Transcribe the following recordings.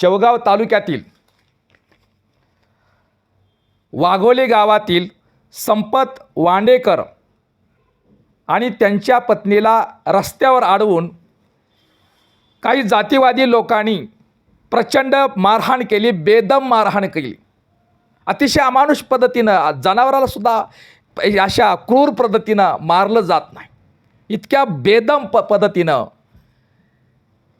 शेवगाव तालुक्यातील वाघोली गावातील संपत वांडेकर आणि त्यांच्या पत्नीला रस्त्यावर अडवून काही जातीवादी लोकांनी प्रचंड मारहाण केली बेदम मारहाण केली. अतिशय अमानुष पद्धतीनं जनावराला सुद्धा अशा क्रूर पद्धतीनं मारलं जात नाही. इतक्या बेदम प पद्धतीनं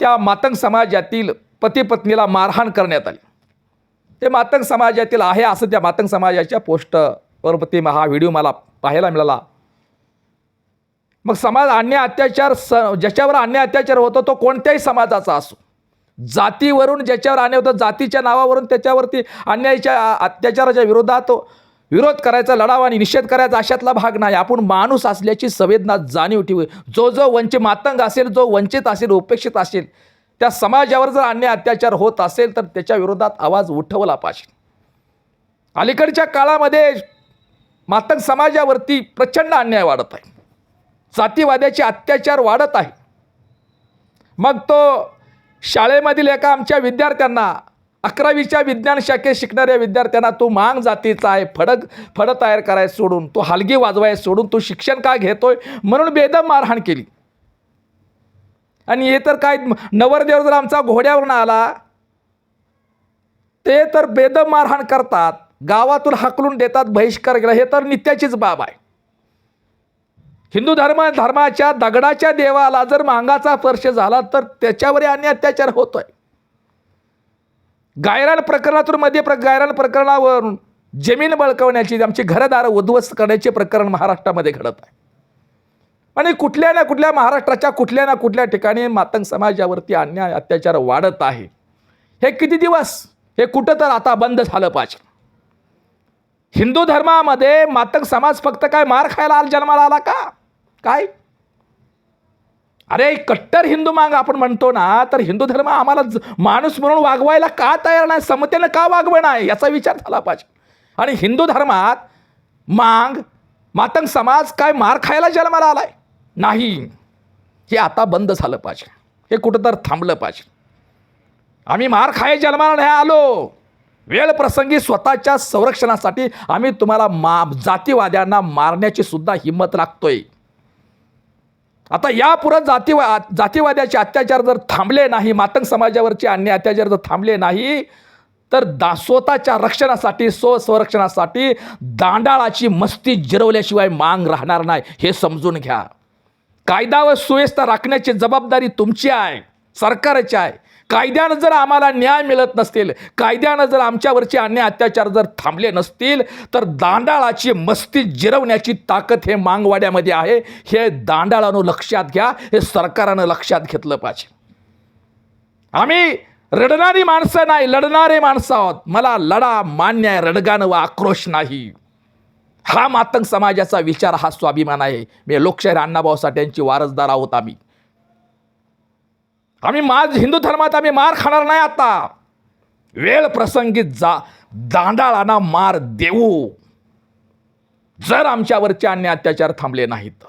त्या मातंग समाजातील पती पत्नीला मारहाण करण्यात आली. ते मातंग समाजातील आहे असं त्या मातंग समाजाच्या पोस्टवर ते हा व्हिडिओ मला पाहायला मिळाला. मग समाज अन्याय अत्याचार स ज्याच्यावर अन्य अत्याचार होतो तो कोणत्याही समाजाचा असो. जातीवरून ज्याच्यावर अन्याय होतो जातीच्या नावावरून त्याच्यावरती अन्यायाच्या अत्याचाराच्या विरोधात तो विरोध करायचा लढावा आणि निषेध करायचा अशातला भाग नाही. आपण माणूस असल्याची संवेदना जाणीव ठेवू. जो जो वंचित मातंग असेल जो वंचित असेल उपेक्षित असेल त्या समाजावर जर अन्याय अत्याचार होत असेल तर त्याच्या विरोधात आवाज उठवला पाहिजे. अलीकडच्या काळामध्ये मातंग समाजावरती प्रचंड अन्याय वाढत आहे. जातीवाद्याचे अत्याचार वाढत आहे. मग तो शाळेमधील एका आमच्या विद्यार्थ्यांना अकरावीच्या विज्ञान शाखेत शिकणाऱ्या विद्यार्थ्यांना तो मांग जातीचा आहे फडक फडं तयार करायचं सोडून तो हलगी वाजवाय सोडून तो शिक्षण का घेतोय? म्हणून बेदम मारहाण केली. आणि हे तर काय नवरदेव जर आमचा घोड्यावरून आला ते तर बेदम मारहाण करतात गावातून हाकलून देतात बहिष्कार केला. हे तर नित्याचीच बाब आहे. हिंदू धर्म धर्माच्या दगडाच्या देवाला जर मांगाचा स्पर्श झाला तर त्याच्यावरही अन्य अत्याचार होतोय. गायरान प्रकरणातून मध्ये प्र गायरान प्रकरणावरून जमीन बळकवण्याची आमची घरदारं उद्ध्वस्त करण्याचे प्रकरण महाराष्ट्रामध्ये घडत आहे. आणि कुठल्या ना कुठल्या महाराष्ट्राच्या कुठल्या ना कुठल्या ठिकाणी मातंग समाजावरती अन्याय अत्याचार वाढत आहे. हे किती दिवस? हे कुठं तर आता बंद झालं पाहिजे. हिंदू धर्मामध्ये मातंग समाज फक्त काय मार खायला आला जन्माला आला का? काय? अरे कट्टर हिंदू मांग आपण म्हणतो ना तर हिंदू धर्म आम्हाला माणूस म्हणून वागवायला का तयार नाही? समतेनं का वागवं आहे याचा विचार झाला पाहिजे. आणि हिंदू धर्मात मांग मातंग समाज काय मार खायला जन्माला आलाय? नाही. हे आता बंद झालं पाहिजे. हे कुठं तर थांबलं पाहिजे. आम्ही मार खाय जन्माला नाही आलो. वेळ प्रसंगी स्वतःच्या संरक्षणासाठी आम्ही तुम्हाला मा जातीवाद्यांना मारण्याची सुद्धा हिंमत राखतोय. आता यापुढं जातीवा जातीवाद्याचे अत्याचार जर थांबले नाही मातंग समाजावरचे अन्य अत्याचार जर थांबले नाही तर दा स्वतःच्या रक्षणासाठी स्वसंरक्षणासाठी दांडाळाची मस्ती जिरवल्याशिवाय मांग राहणार नाही. हे समजून घ्या. कायदा व सुव्यवस्था राखण्याची जबाबदारी तुमची आहे सरकारची आहे. कायद्यानं जर आम्हाला न्याय मिळत नसतील कायद्यानं जर आमच्यावरचे अन्याय अत्याचार जर थांबले नसतील तर दांडाळाची मस्ती जिरवण्याची ताकद हे मांगवाड्यामध्ये आहे. हे दांडाळानं लक्षात घ्या हे सरकारानं लक्षात घेतलं पाहिजे. आम्ही रडणारी माणसं नाही लढणारे माणसं आहोत. मला लढा मान्य आहे रडगानं व आक्रोश नाही. हा मातंग समाजाचा विचार हा स्वाभिमान आहे. मी लोकशाहीर अण्णाभाऊ साठ्यांची वारसदार आहोत आम्ही. आम्ही माझ हिंदू धर्मात आम्ही मार खाणार नाही आता. वेळ प्रसंगी जा दांडाळांना मार देऊ. जर आमच्यावरचे अन्य अत्याचार थांबले नाहीत तर.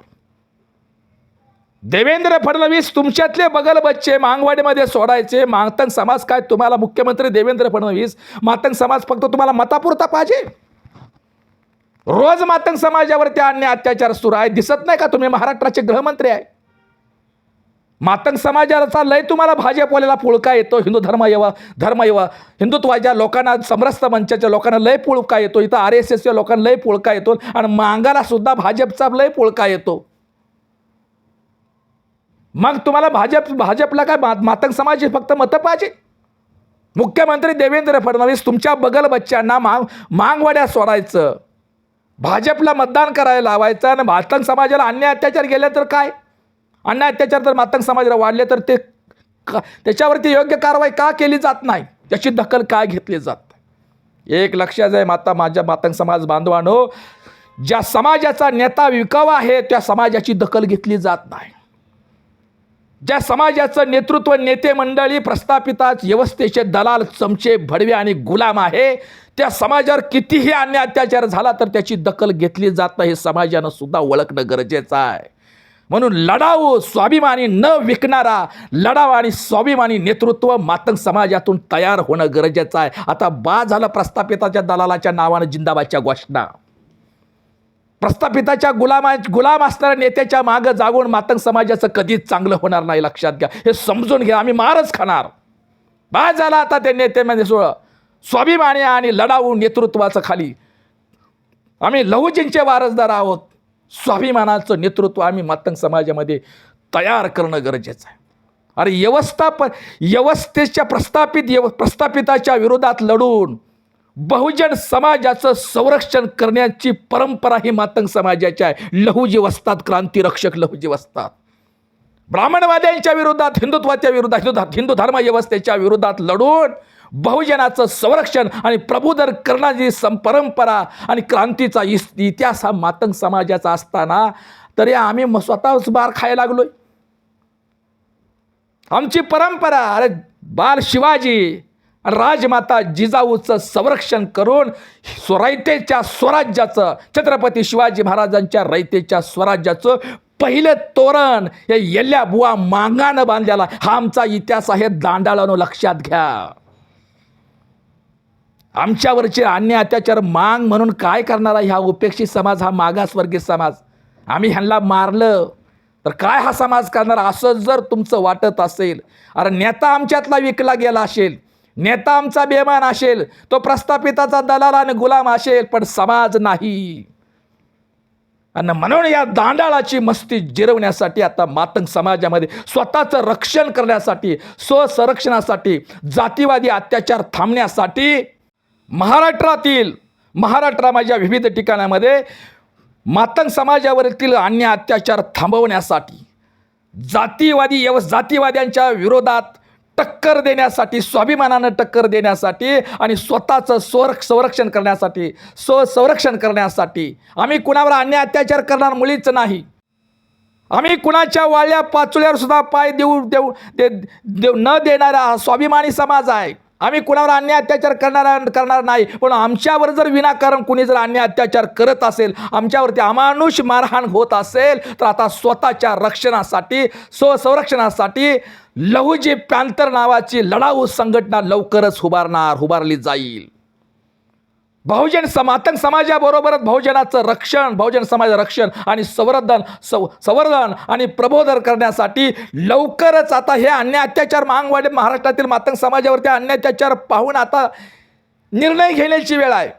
देवेंद्र फडणवीस तुमच्यातले बगल बच्चे मांगवाडीमध्ये सोडायचे. मातंग समाज काय? तुम्हाला मुख्यमंत्री देवेंद्र फडणवीस? मातंग समाज फक्त तुम्हाला मतापुरता पाहिजे? रोज मातंग समाजावरती अन्य अत्याचार सुरू आहे. दिसत नाही का तुम्ही? महाराष्ट्राचे गृहमंत्री आहे. मातंग समाजाचा लय तुम्हाला भाजपवाल्याला पुळका येतो. हिंदू धर्म येवा धर्म येवा. हिंदुत्वाच्या लोकांना समरस्त मंचाच्या लोकांना लय पुळका येतो. इथं आर एस एसच्या लोकांना लय पुळका येतो. आणि मांगाला सुद्धा भाजपचा लय पुळका येतो. मग तुम्हाला भाजप भाजपला काय मातंग समाज फक्त मतं पाहिजे? मुख्यमंत्री देवेंद्र फडणवीस तुमच्या बगल बच्च्यांना मांग मांगवाड्या सोडायचं. भाजपला मतदान करायला लावायचं आणि मातंग समाजाला अन्याय अत्याचार गेले तर काय? अन्याय अत्याचार जर मातंग समाजाला वाढले तर ते का त्याच्यावरती योग्य कारवाई का केली जात नाही? त्याची दखल काय घेतली जात एक लक्षात आहे माता माझ्या मातंग समाज बांधवानो ज्या समाजाचा नेता विकावा आहे त्या समाजाची दखल घेतली जात नाही. ज्या समाजाचं नेतृत्व नेते मंडळी प्रस्थापितात व्यवस्थेचे दलाल चमचे भडवे आणि गुलाम आहे त्या समाजावर कितीही अन्य अत्याचार झाला तर त्याची दखल घेतली जात नाही. हे समाजानं सुद्धा ओळखणं गरजेचं आहे. म्हणून लढाऊ स्वाभिमानी न विकणारा लढाव आणि स्वाभिमानी नेतृत्व मातंग समाजातून तयार होणं गरजेचं आहे. आता बा झालं प्रस्थापिताच्या दलालाच्या नावानं जिंदाबादच्या घोषणा. प्रस्थापिताच्या गुलामा गुलाम असणाऱ्या नेत्याच्या मागं जागून मातंग समाजाचं कधीच चांगलं होणार नाही लक्षात घ्या. हे समजून घ्या आम्ही मारच खाणार. बा झाला आता ते नेत्यामध्ये सोळं स्वाभिमानी आणि लढाऊ नेतृत्वाचं खाली. आम्ही लहुजींचे वारसदार आहोत. स्वाभिमानाचं नेतृत्व आम्ही मातंग समाजामध्ये तयार करणं गरजेचं आहे. अरे व्यवस्थापन व्यवस्थेच्या प्रस्थापित यव प्रस्थापिताच्या विरोधात लढून बहुजन समाजाचं संरक्षण करण्याची परंपरा ही मातंग समाजाची आहे. लहुजी वसतात क्रांतिरक्षक लहुजी वसतात. ब्राह्मणवाद्यांच्या विरोधात हिंदुत्वाच्या विरोधात हिंदू हिंदू धर्म व्यवस्थेच्या विरोधात लढून बहुजनाचं संरक्षण आणि प्रबोधन करणारी सं परंपरा आणि क्रांतीचा इस इतिहास हा मातंग समाजाचा असताना तरी आम्ही म- स्वतःच बार खायला लागलोय. आमची परंपरा अरे बाल शिवाजी राजमाता जिजाऊचं संरक्षण करून स्वरायतेच्या स्वराज्याचं छत्रपती शिवाजी महाराजांच्या रयतेच्या स्वराज्याचं पहिलं तोरण या येल्ल्या बुवा मांगानं बांधलेला. हा आमचा इतिहास आहे दांडाळानं लक्षात घ्या. आमच्यावरचे अन्य अत्याचार मांग म्हणून काय करणारा ह्या उपेक्षित समाज हा मागासवर्गीय समाज? आम्ही ह्यांना मारलं. तर काय हा समाज करणार? असं जर तुमचं वाटत असेल अरे नेता आमच्यातला विकला गेला असेल नेता आमचा बेमान असेल तो प्रस्थापिताचा दलाल आणि गुलाम असेल पण समाज नाही. आणि म्हणून या दांडाळाची मस्ती जिरवण्यासाठी आता मातंग समाजामध्ये स्वतःचं रक्षण करण्यासाठी स्वसंरक्षणासाठी जातीवादी अत्याचार थांबण्यासाठी महाराष्ट्रातील महाराष्ट्राच्या विविध ठिकाणामध्ये मातंग समाजावरील अन्य अत्याचार थांबवण्यासाठी जातीवादी व्यव जातीवाद्यांच्या विरोधात टक्कर देण्यासाठी स्वाभिमानानं टक्कर देण्यासाठी आणि स्वतःचं स्वर संरक्षण करण्यासाठी स्व संरक्षण करण्यासाठी आम्ही कुणावर अन्य अत्याचार करणार मुलीच नाही. आम्ही कुणाच्या वाळल्या पाचोळ्यावर सुद्धा पाय देऊ देऊ दे देऊ न देणारा हा स्वाभिमानी समाज आहे. आम्ही कुणावर अन्य अत्याचार करणार करणार नाही. पण आमच्यावर जर विनाकारण कुणी जर अन्य अत्याचार करत असेल आमच्यावरती अमानुष मारहाण होत असेल तर आता स्वतःच्या रक्षणासाठी स्वसंरक्षणासाठी लहुजी पॅन्थर नावाची लढाऊ संघटना लवकरच उभारणार उभारली जाईल. बहुजन समातंग समाजाबरोबरच बहुजनाचं रक्षण बहुजन समाज रक्षण आणि संवर्धन सव संवर्धन आणि प्रबोधन करण्यासाठी लवकरच आता हे अन्य अत्याचार महागवाडे महाराष्ट्रातील मातंग समाजावरती अन्य अत्याचार पाहून आता निर्णय घेण्याची वेळ आहे.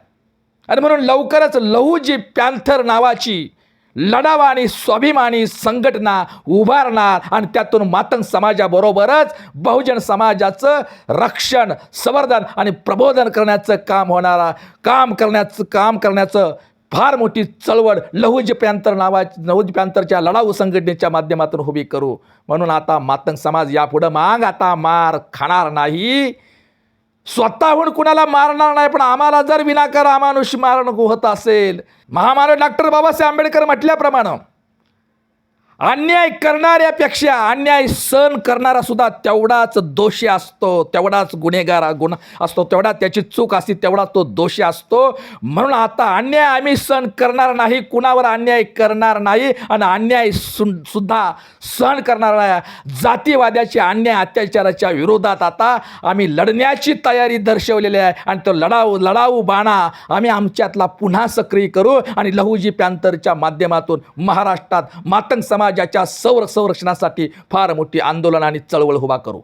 आणि म्हणून लवकरच लहूजी पॅन्थर नावाची लढावा आणि स्वाभिमानी संघटना उभारणार आणि त्यातून मातंग समाजाबरोबरच बहुजन समाजाचं रक्षण संवर्धन आणि प्रबोधन करण्याचं काम होणारा काम करण्याचं काम करण्याचं फार मोठी चळवळ लहुजप्यांतर पॅंतर नावा लहुजी लढाऊ संघटनेच्या माध्यमातून उभी करू. म्हणून आता मातंग समाज यापुढं मांग आता मार खाणार नाही. स्वतःहून कुणाला मारणार नाही पण आम्हाला जर विनाकार अमानुष मारण होत असेल. महामानव डॉक्टर बाबासाहेब आंबेडकर म्हटल्याप्रमाणे अन्याय करणाऱ्यापेक्षा अन्याय सहन करणारा सुद्धा तेवढाच दोषी असतो तेवढाच गुन्हेगार गुन्हा असतो तेवढा त्याची चूक असते तेवढा तो दोषी असतो. म्हणून आता अन्याय आम्ही सहन करणार नाही कुणावर अन्याय करणार नाही आणि अन्याय सु सुद्धा सहन करणार नाही. जातीवाद्याच्या अन्याय अत्याचाराच्या विरोधात आता आम्ही लढण्याची तयारी दर्शवलेली आहे आणि तो लढाऊ लढाऊ बाणा आम्ही आमच्यातला पुन्हा सक्रिय करू आणि लहुजी पॅन्थरच्या माध्यमातून महाराष्ट्रात मातंग समाजाच्या संर संरक्षणासाठी फार मोठी आंदोलन आणि चळवळ उभा करू.